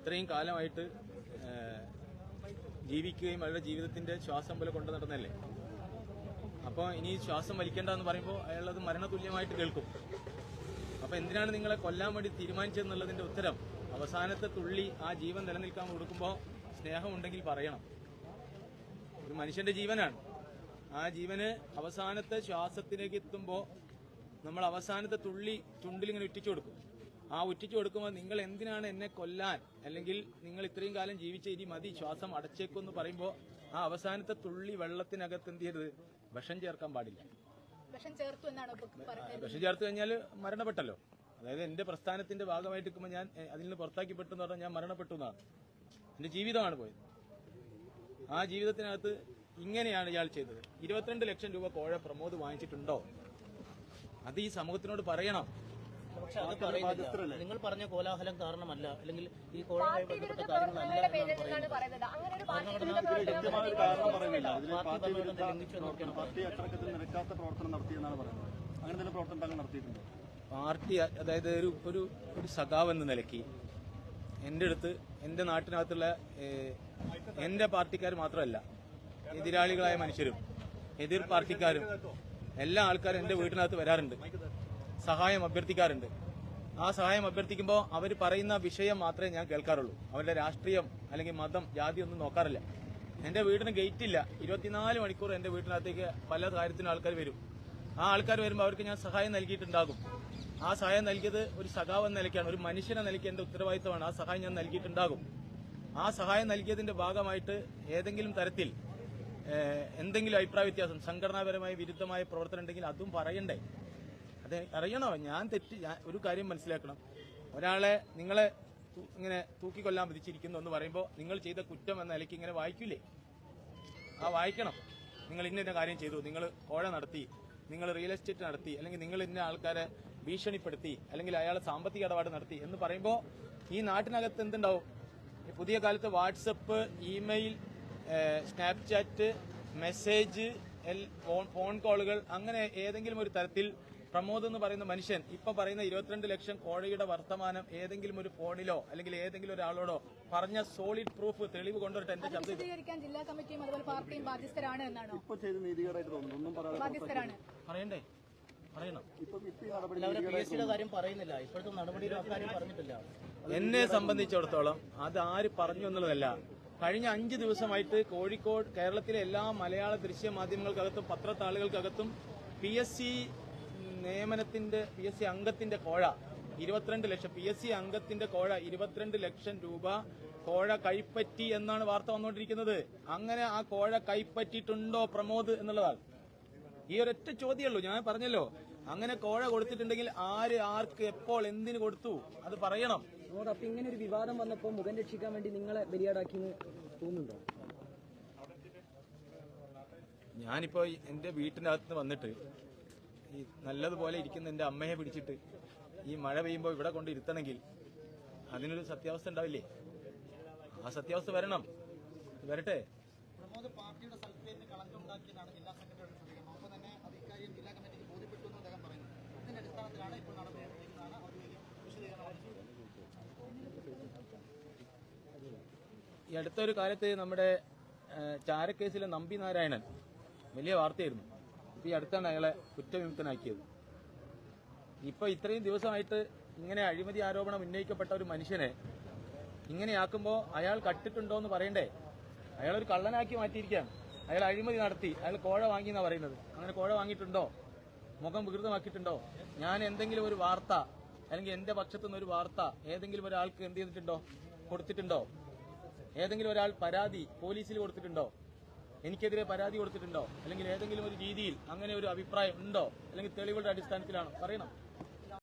ഇത്രയും കാലമായിട്ട് ജീവിക്കുകയും അവരുടെ ജീവിതത്തിന്റെ ശ്വാസം പോലെ കൊണ്ടു നടന്നല്ലേ അപ്പോൾ ഇനി ശ്വാസം വലിക്കേണ്ട എന്ന് പറയുമ്പോൾ അയാളത് മരണതുല്യമായിട്ട് കേൾക്കും. അപ്പൊ എന്തിനാണ് നിങ്ങളെ കൊല്ലാൻ വേണ്ടി തീരുമാനിച്ചതെന്നുള്ളതിന്റെ ഉത്തരം അവസാനത്തെ തുള്ളി ആ ജീവൻ നിലനിൽക്കാൻ കൊടുക്കുമ്പോൾ സ്നേഹമുണ്ടെങ്കിൽ പറയണം. ഒരു മനുഷ്യന്റെ ജീവനാണ്. ആ ജീവന് അവസാനത്തെ ശ്വാസത്തിലേക്ക് എത്തുമ്പോൾ നമ്മൾ അവസാനത്തെ തുള്ളി ചുണ്ടിലിങ്ങനെ ഇട്ടിച്ചു കൊടുക്കും. ആ ഉറ്റിച്ചു കൊടുക്കുമ്പോൾ നിങ്ങൾ എന്തിനാണ് എന്നെ കൊല്ലാൻ? അല്ലെങ്കിൽ നിങ്ങൾ ഇത്രയും കാലം ജീവിച്ച ഇനി മതി ശ്വാസം അടച്ചേക്കുമെന്ന് പറയുമ്പോൾ ആ അവസാനത്തെ തുള്ളി വെള്ളത്തിനകത്ത് എന്ത് ചെയ്യരുത്? വിഷം ചേർക്കാൻ പാടില്ല. വിഷം ചേർത്തു എന്നാണ് ഇപ്പൊ പറയുന്നത്? വിഷം ചേർത്ത് കഴിഞ്ഞാൽ മരണപ്പെട്ടല്ലോ. അതായത് എന്റെ പ്രസ്ഥാനത്തിന്റെ ഭാഗമായിട്ട് നിൽക്കുമ്പോൾ ഞാൻ അതിൽ നിന്ന് പുറത്താക്കിപ്പെട്ടു എന്ന് പറഞ്ഞാൽ ഞാൻ മരണപ്പെട്ടു എന്നാണ്. എന്റെ ജീവിതമാണ് പോയത്. ആ ജീവിതത്തിനകത്ത് ഇങ്ങനെയാണ് ഇയാൾ ചെയ്തത്. ഇരുപത്തിരണ്ട് ലക്ഷം രൂപ കോഴ പ്രമോദ് വാങ്ങിച്ചിട്ടുണ്ടോ? അത് ഈ സമൂഹത്തിനോട് പറയണം. പക്ഷെ അത് പറയുന്നില്ല. നിങ്ങൾ പറഞ്ഞ കോലാഹലം കാരണമല്ല. അല്ലെങ്കിൽ ഈ കോഴയുമായി പാർട്ടി ബന്ധപ്പെട്ട കാര്യങ്ങളല്ല പ്രവർത്തനം ലംഘിച്ചു പാർട്ടി അച്ചടക്കത്തിൽ നിരക്കാത്ത നടത്തിയെന്നാണ് പറയുന്നത്. അങ്ങനെ തന്നെ പ്രവർത്തനം താങ്കൾ നടത്തിയിട്ടുണ്ട്? പാർട്ടി അതായത് ഒരു ഒരു ഒരു സഖാവ് എന്ന നിലയ്ക്ക് എന്റെ അടുത്ത് എന്റെ നാട്ടിനകത്തുള്ള എന്റെ എന്റെ പാർട്ടിക്കാർ മാത്രമല്ല എതിരാളികളായ മനുഷ്യരും എതിർ പാർട്ടിക്കാരും എല്ലാ ആൾക്കാരും എന്റെ വീട്ടിനകത്ത് വരാറുണ്ട്. സഹായം അഭ്യർത്ഥിക്കാറുണ്ട്. ആ സഹായം അഭ്യർത്ഥിക്കുമ്പോൾ അവർ പറയുന്ന വിഷയം മാത്രമേ ഞാൻ കേൾക്കാറുള്ളൂ. അവരുടെ രാഷ്ട്രീയം അല്ലെങ്കിൽ മതം ജാതി ഒന്നും നോക്കാറില്ല. എന്റെ വീടിന് ഗേറ്റ് ഇല്ല. ഇരുപത്തിനാല് മണിക്കൂർ എന്റെ വീട്ടിനകത്തേക്ക് പല കാര്യത്തിനും ആൾക്കാർ വരും. ആ ആൾക്കാർ വരുമ്പോൾ അവർക്ക് ഞാൻ സഹായം നൽകിയിട്ടുണ്ടാകും. ആ സഹായം നൽകിയത് ഒരു സഖാവ് എന്ന നിലയ്ക്കാണ്. ഒരു മനുഷ്യനെ നിലയ്ക്ക് എന്റെ ഉത്തരവാദിത്തമാണ് ആ സഹായം ഞാൻ നൽകിയിട്ടുണ്ടാകും. ആ സഹായം നൽകിയതിന്റെ ഭാഗമായിട്ട് ഏതെങ്കിലും തരത്തിൽ എന്തെങ്കിലും അഭിപ്രായ വ്യത്യാസം സംഘടനാപരമായ വിരുദ്ധമായ പ്രവർത്തനം ഉണ്ടെങ്കിൽ അതും പറയണ്ടേ? അത് അറിയണോ? ഞാൻ തെറ്റ് ഞാൻ ഒരു കാര്യം മനസ്സിലാക്കണം. ഒരാളെ നിങ്ങളെ ഇങ്ങനെ തൂക്കിക്കൊല്ലാൻ വിധിച്ചിരിക്കുന്നു എന്ന് പറയുമ്പോൾ നിങ്ങൾ ചെയ്ത കുറ്റം എന്ന നിലയ്ക്ക് ഇങ്ങനെ വായിക്കൂലേ? ആ വായിക്കണം. നിങ്ങൾ ഇന്ന ഇന്ന കാര്യം ചെയ്തു. നിങ്ങൾ കോഴ നടത്തി നിങ്ങൾ റിയൽ എസ്റ്റേറ്റ് നടത്തി അല്ലെങ്കിൽ നിങ്ങൾ ഇന്ന ആൾക്കാരെ ഭീഷണിപ്പെടുത്തി അല്ലെങ്കിൽ അയാളെ സാമ്പത്തിക ഇടപാട് നടത്തി എന്ന് പറയുമ്പോൾ ഈ നാട്ടിനകത്ത് എന്തുണ്ടാവും? പുതിയ കാലത്ത് WhatsApp email Snapchat message phone കോളുകൾ അങ്ങനെ ഏതെങ്കിലും ഒരു തരത്തിൽ പ്രമോദ് എന്ന് പറയുന്ന മനുഷ്യൻ ഇപ്പൊ പറയുന്ന ഇരുപത്തിരണ്ട് ലക്ഷം കോഴിയുടെ വർത്തമാനം ഏതെങ്കിലും ഒരു ഫോണിലോ അല്ലെങ്കിൽ ഏതെങ്കിലും ഒരാളോടോ പറഞ്ഞ സോളിഡ് പ്രൂഫ് തെളിവ് കൊണ്ടുവരട്ടെ എന്റെ ശബ്ദം ജില്ലാ കമ്മിറ്റിയും അതുപോലെ പാർട്ടിയും ബാധ്യസ്ഥരാണ് എന്നാണോ? ഇപ്പൊ ചെയ്ത് നീതികേടായിട്ട് തോന്നുന്നു. ബാധ്യസ്ഥരാണ്. പറയണ്ടേ? കാര്യം പറയുന്നില്ല. എന്നെ സംബന്ധിച്ചിടത്തോളം അത് ആര് പറഞ്ഞു എന്നുള്ളതല്ല. കഴിഞ്ഞ അഞ്ച് ദിവസമായിട്ട് കോഴിക്കോട് കേരളത്തിലെ എല്ലാ മലയാള ദൃശ്യ മാധ്യമങ്ങൾക്കകത്തും പത്രത്താളുകൾക്കകത്തും പി എസ് സി നിയമനത്തിന്റെ പി എസ് സി അംഗത്തിന്റെ കോഴ ഇരുപത്തിരണ്ട് ലക്ഷം. പി എസ് സി അംഗത്തിന്റെ കോഴ ഇരുപത്തിരണ്ട് ലക്ഷം രൂപ. കോഴ കൈപ്പറ്റി എന്നാണ് വാർത്ത വന്നുകൊണ്ടിരിക്കുന്നത്. അങ്ങനെ ആ കോഴ കൈപ്പറ്റിയിട്ടുണ്ടോ പ്രമോദ് എന്നുള്ളതാണ്. ഈ ഒരൊറ്റ ചോദ്യമുള്ളൂ. ഞാൻ പറഞ്ഞല്ലോ. അങ്ങനെ കോഴ കൊടുത്തിട്ടുണ്ടെങ്കിൽ ആര് ആർക്ക് എപ്പോൾ എന്തിനു കൊടുത്തു? അത് പറയണം. അപ്പൊ ഇങ്ങനെ ഒരു വിവാദം വന്നപ്പോ മുഖം രക്ഷിക്കാൻ വേണ്ടി നിങ്ങളെ ബലിയാടാക്കി തോന്നുന്നുണ്ടോ? ഞാനിപ്പോ എന്റെ വീട്ടിനകത്ത് അകത്ത് വന്നിട്ട് ഈ നല്ലതുപോലെ ഇരിക്കുന്ന എന്റെ അമ്മയെ പിടിച്ചിട്ട് ഈ മഴ പെയ്യുമ്പോൾ ഇവിടെ കൊണ്ട് ഇരുത്തണമെങ്കിൽ അതിനൊരു സത്യാവസ്ഥ ഉണ്ടാവില്ലേ? ആ സത്യാവസ്ഥ വരണം. വരട്ടെ. പ്രമോദ് പാർട്ടിയുടെ സ്ഥലത്തേക്ക് ജില്ലാ സെക്രട്ടറിയുടെ പ്രതികരണം അപ്പോൾ തന്നെ അത് ഇക്കാര്യം ജില്ലാ കമ്മിറ്റിക്ക് ബോധ്യപ്പെട്ടു എന്ന് അദ്ദേഹം പറയുന്നു. ഇതിന്റെ അടിസ്ഥാനത്തിലാണ് ഇപ്പോൾ വിശദീകരണം ഈ അടുത്തൊരു കാലത്ത് നമ്മുടെ ചാരക്കേസിലെ നമ്പി നാരായണൻ വലിയ വാർത്തയായിരുന്നു. ഈ അടുത്താണ് അയാളെ കുറ്റവിമുക്തനാക്കിയത്. ഇപ്പൊ ഇത്രയും ദിവസമായിട്ട് ഇങ്ങനെ അഴിമതി ആരോപണം ഉന്നയിക്കപ്പെട്ട ഒരു മനുഷ്യനെ ഇങ്ങനെയാക്കുമ്പോൾ അയാൾ കട്ടിട്ടുണ്ടോ എന്ന് പറയണ്ടേ? അയാൾ ഒരു കള്ളനാക്കി മാറ്റിയിരിക്കുകയാണ്. അയാൾ അഴിമതി നടത്തി അയാൾ കോഴ വാങ്ങി എന്നാ പറയുന്നത്. അങ്ങനെ കോഴ വാങ്ങിയിട്ടുണ്ടോ? മുഖം വികൃതമാക്കിയിട്ടുണ്ടോ? ഞാൻ എന്തെങ്കിലും ഒരു വാർത്ത അല്ലെങ്കിൽ എന്റെ പക്ഷത്തു നിന്ന് ഒരു വാർത്ത ഏതെങ്കിലും ഒരാൾക്ക് എന്ത് ചെയ്തിട്ടുണ്ടോ? കൊടുത്തിട്ടുണ്ടോ? ഏതെങ്കിലും ഒരാൾ പരാതി പോലീസിൽ കൊടുത്തിട്ടുണ്ടോ? എനിക്കെതിരെ പരാതി കൊടുത്തിട്ടുണ്ടോ? അല്ലെങ്കിൽ ഏതെങ്കിലും ഒരു രീതിയിൽ അങ്ങനെ ഒരു അഭിപ്രായം ഉണ്ടോ? അല്ലെങ്കിൽ തെളിവുകളുടെ അടിസ്ഥാനത്തിലാണോ? പറയണം.